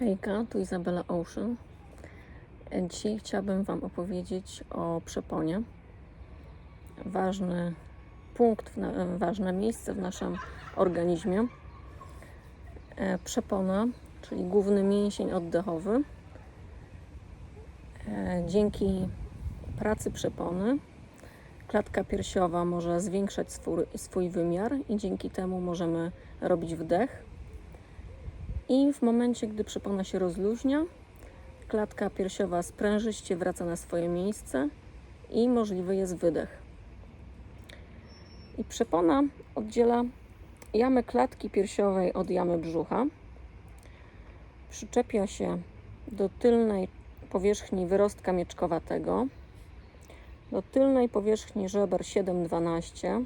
Hejka, tu Izabela Ocean. Dzisiaj chciałabym Wam opowiedzieć o przeponie. Ważny punkt, ważne miejsce w naszym organizmie. E, Przepona, czyli główny mięsień oddechowy. E, Dzięki pracy przepony klatka piersiowa może zwiększać swój, swój wymiar i dzięki temu możemy robić wdech. I w momencie, gdy przepona się rozluźnia, klatka piersiowa sprężyście wraca na swoje miejsce i możliwy jest wydech. I przepona oddziela jamę klatki piersiowej od jamy brzucha. Przyczepia się do tylnej powierzchni wyrostka mieczkowatego, do tylnej powierzchni żeber 7-12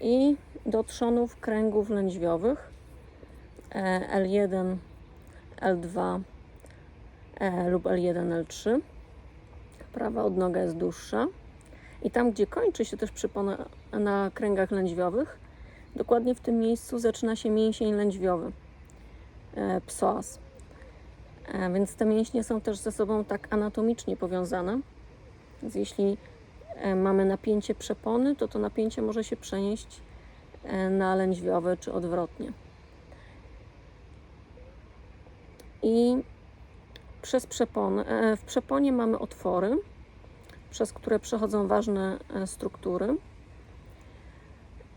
i do trzonów kręgów lędźwiowych L1, L2 e, lub L1, L3. Prawa odnoga jest dłuższa. I tam, gdzie kończy się też przypona na kręgach lędźwiowych, dokładnie w tym miejscu zaczyna się mięsień lędźwiowy, e, psoas. E, Więc te mięśnie są też ze sobą tak anatomicznie powiązane. Więc jeśli e, mamy napięcie przepony, to to napięcie może się przenieść e, na lędźwiowe czy odwrotnie. I przez przeponę, e, w przeponie mamy otwory, przez które przechodzą ważne e, struktury.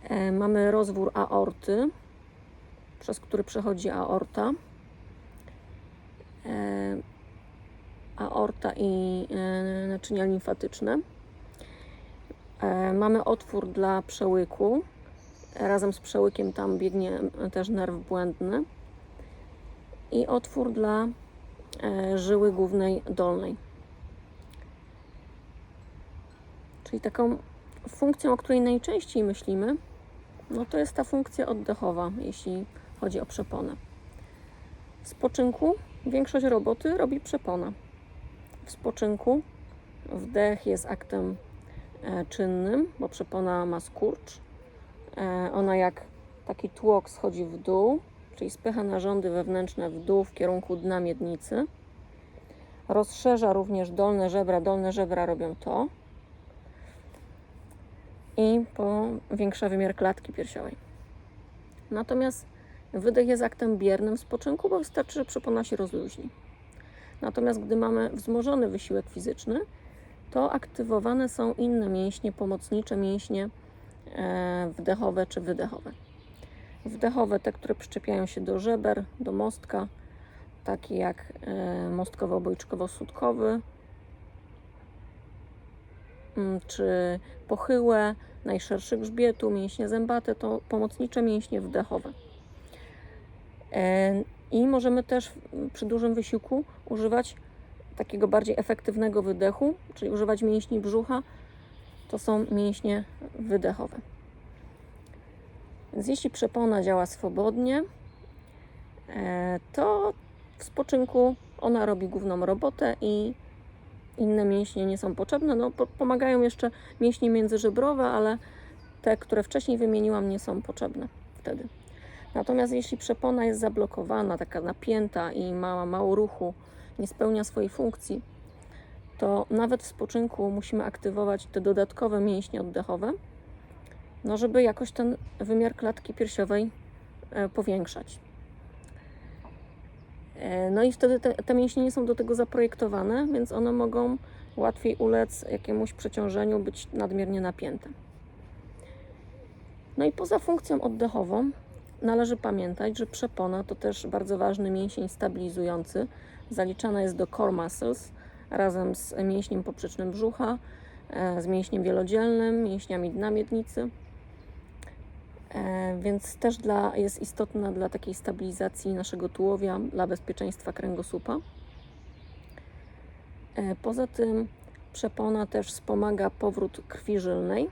E, Mamy rozwór aorty, przez który przechodzi aorta. Aorta i naczynia limfatyczne. Mamy otwór dla przełyku. Razem z przełykiem tam biegnie też nerw błędny i otwór dla e, żyły głównej dolnej. Czyli taką funkcją, o której najczęściej myślimy, no to jest ta funkcja oddechowa, jeśli chodzi o przeponę. W spoczynku większość roboty robi przepona. W spoczynku wdech jest aktem e, czynnym, bo przepona ma skurcz. E, ona jak taki tłok schodzi w dół, czyli spycha narządy wewnętrzne w dół w kierunku dna miednicy. Rozszerza również dolne żebra, dolne żebra robią to i powiększa wymiar klatki piersiowej. Natomiast wydech jest aktem biernym spoczynku, bo wystarczy, że przepona się rozluźni. Natomiast gdy mamy wzmożony wysiłek fizyczny, to aktywowane są inne mięśnie pomocnicze, mięśnie e, wdechowe czy wydechowe wdechowe, te, które przyczepiają się do żeber, do mostka, takie jak e, mostkowo-obojczykowo-sutkowy, mm, czy pochyłe, najszerszy grzbietu, mięśnie zębate, to pomocnicze mięśnie wdechowe. E, I możemy też przy dużym wysiłku używać takiego bardziej efektywnego wydechu, czyli używać mięśni brzucha, to są mięśnie wydechowe. Więc jeśli przepona działa swobodnie, e, to w spoczynku ona robi główną robotę i inne mięśnie nie są potrzebne. No, po- pomagają jeszcze mięśnie międzyżebrowe, ale te, które wcześniej wymieniłam, nie są potrzebne wtedy. Natomiast jeśli przepona jest zablokowana, taka napięta i ma mało ruchu, nie spełnia swojej funkcji, to nawet w spoczynku musimy aktywować te dodatkowe mięśnie oddechowe, no żeby jakoś ten wymiar klatki piersiowej e, powiększać. E, No i wtedy te, te mięśnie nie są do tego zaprojektowane, więc one mogą łatwiej ulec jakiemuś przeciążeniu, być nadmiernie napięte. No i poza funkcją oddechową należy pamiętać, że przepona to też bardzo ważny mięsień stabilizujący. Zaliczana jest do core muscles razem z mięśniem poprzecznym brzucha, e, z mięśniem wielodzielnym, mięśniami dna miednicy. E, Więc też dla, jest istotna dla takiej stabilizacji naszego tułowia, dla bezpieczeństwa kręgosłupa. E, Poza tym przepona też wspomaga powrót krwi żylnej,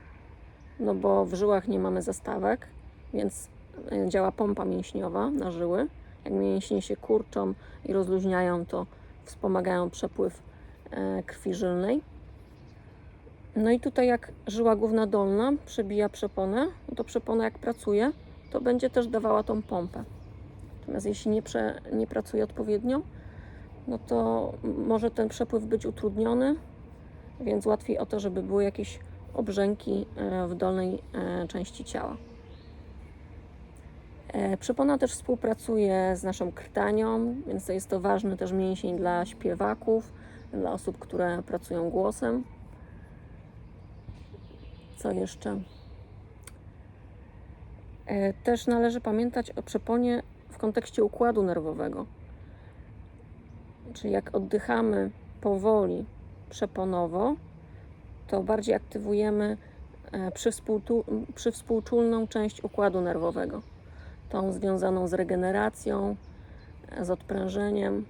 no bo w żyłach nie mamy zastawek, więc e, działa pompa mięśniowa na żyły. Jak mięśnie się kurczą i rozluźniają, to wspomagają przepływ krwi żylnej. No i tutaj jak żyła główna dolna przebija przeponę, to przepona jak pracuje, to będzie też dawała tą pompę. Natomiast jeśli nie, prze, nie pracuje odpowiednio, no to może ten przepływ być utrudniony, więc łatwiej o to, żeby były jakieś obrzęki e, w dolnej e, części ciała. E, Przepona też współpracuje z naszą krtanią, więc jest to ważny też mięsień dla śpiewaków, dla osób, które pracują głosem. Co jeszcze? E, Też należy pamiętać o przeponie w kontekście układu nerwowego. Czyli jak oddychamy powoli, przeponowo, to bardziej aktywujemy e, przywspółczulną część układu nerwowego. Tą związaną z regeneracją, z odprężeniem.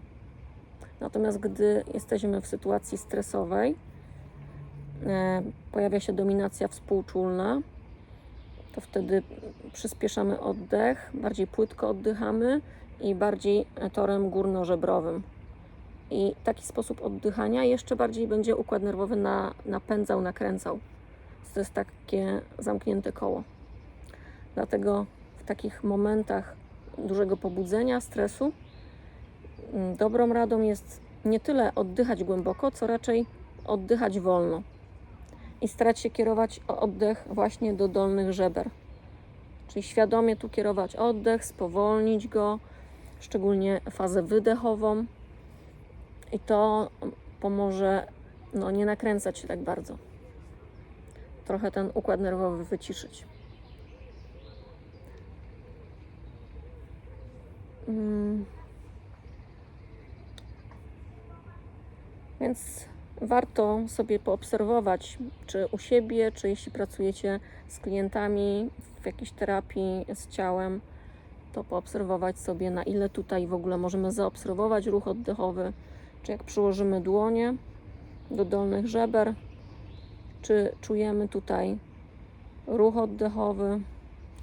Natomiast gdy jesteśmy w sytuacji stresowej, pojawia się dominacja współczulna, to wtedy przyspieszamy oddech, bardziej płytko oddychamy i bardziej torem górnożebrowym. I taki sposób oddychania jeszcze bardziej będzie układ nerwowy na, napędzał, nakręcał. To jest takie zamknięte koło. Dlatego w takich momentach dużego pobudzenia, stresu, mm, dobrą radą jest nie tyle oddychać głęboko, co raczej oddychać wolno i starać się kierować oddech właśnie do dolnych żeber. Czyli świadomie tu kierować oddech, spowolnić go, szczególnie fazę wydechową. I to pomoże no, nie nakręcać się tak bardzo. Trochę ten układ nerwowy wyciszyć. Mm. Więc warto sobie poobserwować, czy u siebie, czy jeśli pracujecie z klientami w jakiejś terapii z ciałem, to poobserwować sobie, na ile tutaj w ogóle możemy zaobserwować ruch oddechowy, czy jak przyłożymy dłonie do dolnych żeber, czy czujemy tutaj ruch oddechowy,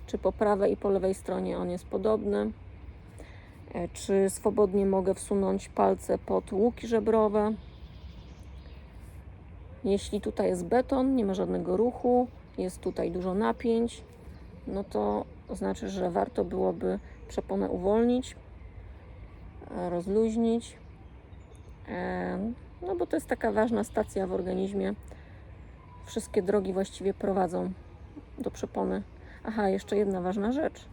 czy po prawej i po lewej stronie on jest podobny, E, czy swobodnie mogę wsunąć palce pod łuki żebrowe. Jeśli tutaj jest beton, nie ma żadnego ruchu, jest tutaj dużo napięć, no to znaczy, że warto byłoby przeponę uwolnić, rozluźnić. E, No bo to jest taka ważna stacja w organizmie. Wszystkie drogi właściwie prowadzą do przepony. Aha, jeszcze jedna ważna rzecz.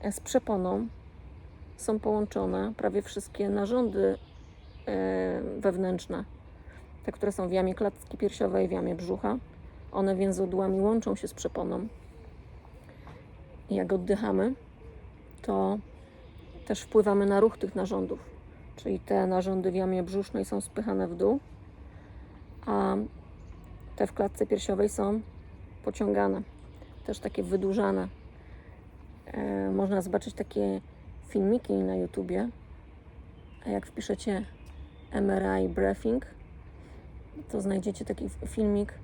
E, Z przeponą są połączone prawie wszystkie narządy e, wewnętrzne te, które są w jamie klatki piersiowej, w jamie brzucha. One więzadłami łączą się z przeponą. Jak oddychamy, to też wpływamy na ruch tych narządów. Czyli te narządy w jamie brzusznej są spychane w dół, a te w klatce piersiowej są pociągane, też takie wydłużane. E, można zobaczyć takie filmiki na YouTubie. A jak wpiszecie MRI breathing, to znajdziecie taki filmik,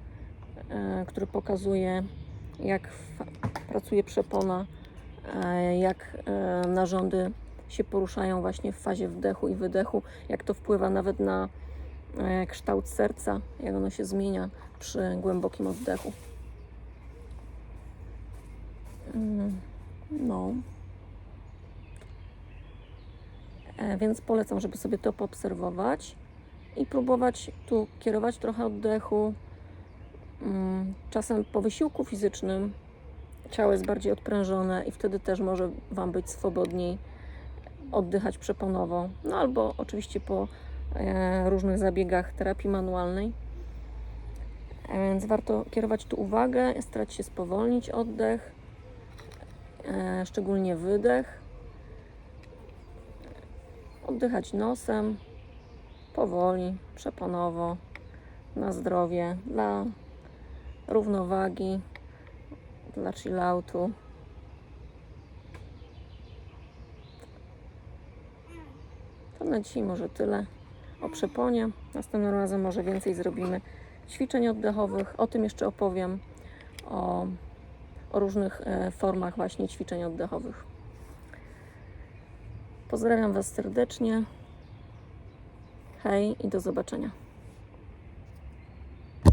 e, który pokazuje, jak pracuje przepona, e, jak e, narządy się poruszają właśnie w fazie wdechu i wydechu, jak to wpływa nawet na kształt serca, jak ono się zmienia przy głębokim oddechu. Mm, No. Więc polecam, żeby sobie to poobserwować i próbować tu kierować trochę oddechu. Mm, Czasem po wysiłku fizycznym ciało jest bardziej odprężone i wtedy też może Wam być swobodniej oddychać przeponowo. No albo oczywiście po e, różnych zabiegach terapii manualnej. E, Więc warto kierować tu uwagę, starać się spowolnić oddech, e, szczególnie wydech. Oddychać nosem, powoli, przeponowo, na zdrowie, dla równowagi, dla chilloutu. To na dzisiaj może tyle o przeponie. Następnym razem może więcej zrobimy ćwiczeń oddechowych. O tym jeszcze opowiem, o, o różnych e, formach właśnie ćwiczeń oddechowych. Pozdrawiam Was serdecznie. Hej i do zobaczenia.